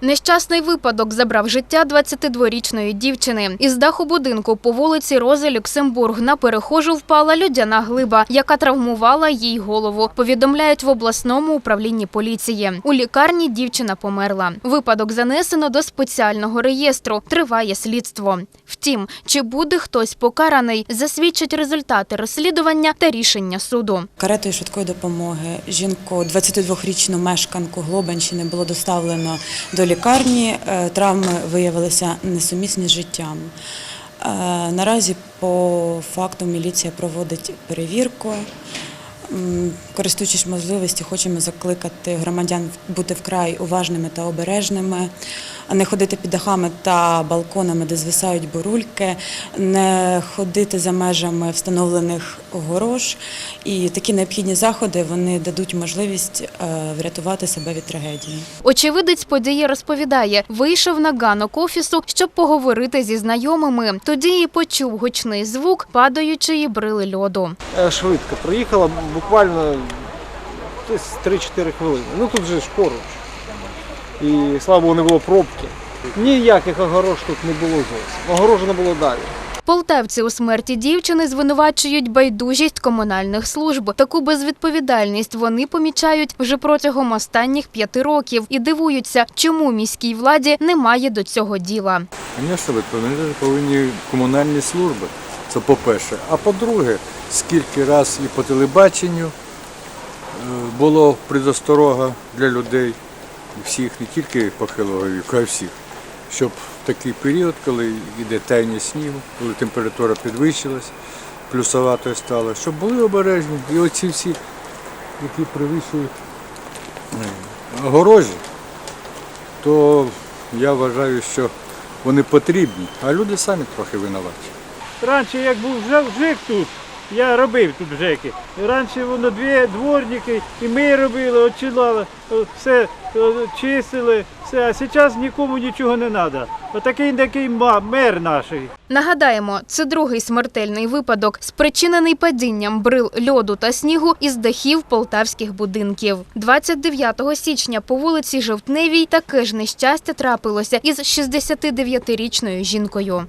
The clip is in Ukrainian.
Нещасний випадок забрав життя 22-річної дівчини. Із даху будинку по вулиці Рози Люксембург на перехожу впала людяна глиба, яка травмувала їй голову. Повідомляють в обласному управлінні поліції. У лікарні дівчина померла. Випадок занесено до спеціального реєстру. Триває слідство. Втім, чи буде хтось покараний, засвідчать результати розслідування та рішення суду. Каретою швидкої допомоги жінку 22-річну мешканку Глобанщини було доставлено до лікарні. Е, Травми виявилися несумісні з життям. Е, Наразі по факту міліція проводить перевірку. Користуючись можливістю, хочемо закликати громадян бути вкрай уважними та обережними, а не ходити під дахами та балконами, де звисають бурульки, не ходити за межами встановлених огорож. І такі необхідні заходи вони дадуть можливість е, врятувати себе від трагедії. Очевидець події розповідає, вийшов на ганок офісу, щоб поговорити зі знайомими. Тоді і почув гучний звук падаючої брили льоду. Е, Швидко проїхала, буквально десь 3-4 хвилини. Ну тут же ж поруч. І слава Богу, не було пробки. Ніяких огорож тут не було зовсім. Огорожено було далі. Полтавці у смерті дівчини звинувачують байдужість комунальних служб. Таку безвідповідальність вони помічають вже протягом останніх п'яти років і дивуються, чому міській владі немає до цього діла. Звісно, відповідати повинні комунальні служби. Це по-перше. А по-друге, скільки раз і по телебаченню е, було предосторога для людей, всіх, не тільки похилого віку, а й всіх, щоб в такий період, коли йде таяння снігу, коли температура підвищилась, плюсовато стало, щоб були обережні. І оці всі, які перевищують е, огорожі, то я вважаю, що вони потрібні, а люди самі трохи винуваті. Раніше як був ЖЕК тут, я робив тут ЖЕКи. Раніше воно дві дворники, і ми робили, очилали, все е, чистили, все. А зараз нікому нічого не треба. Отакий такий мер наш. Нагадаємо, це другий смертельний випадок, спричинений падінням брил льоду та снігу із дахів полтавських будинків. 29 січня по вулиці Жовтневій таке ж нещастя трапилося із 69-річною жінкою.